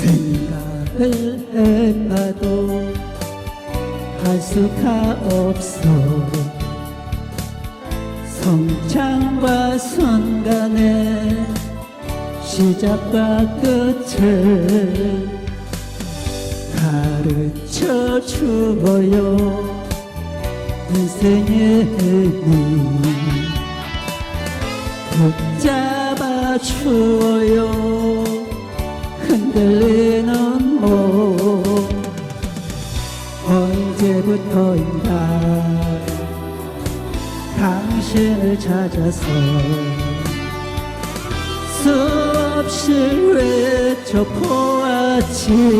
생각을 해봐도 할 수가 없어. 성장과 선간의 시작과 끝을 가르쳐 주어요. 인생의 의미 붙잡아 주어요 흔들리는 몸 언제부터인가 당신을 찾아서 수없이 외쳐 보았지요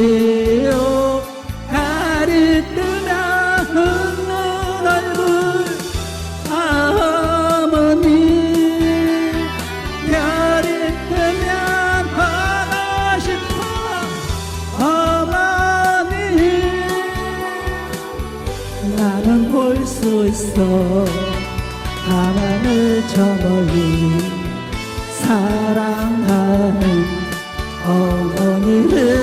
있어. 밤하늘 저 멀리 사랑하는 어머니를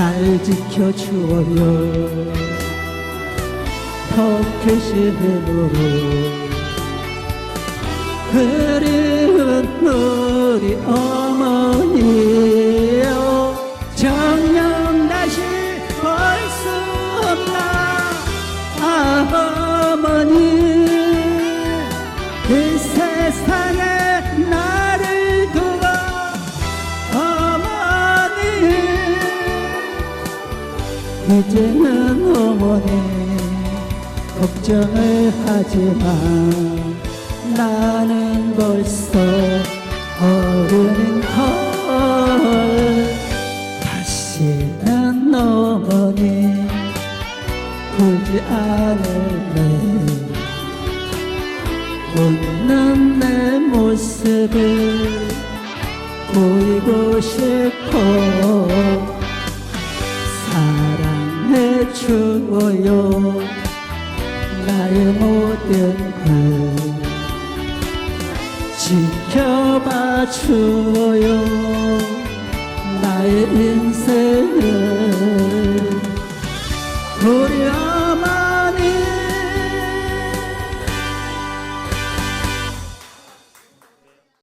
날 지켜주어요. 힘으로 그리운 우리 어머니 이제는 어머니 걱정을 하지마. 나는 벌써 어른인 걸. 다시는 어머니 울지 않을래. 웃는 내 모습을 보이고 싶어 주어요. 나의 모든 걸 지켜봐 주어요. 나의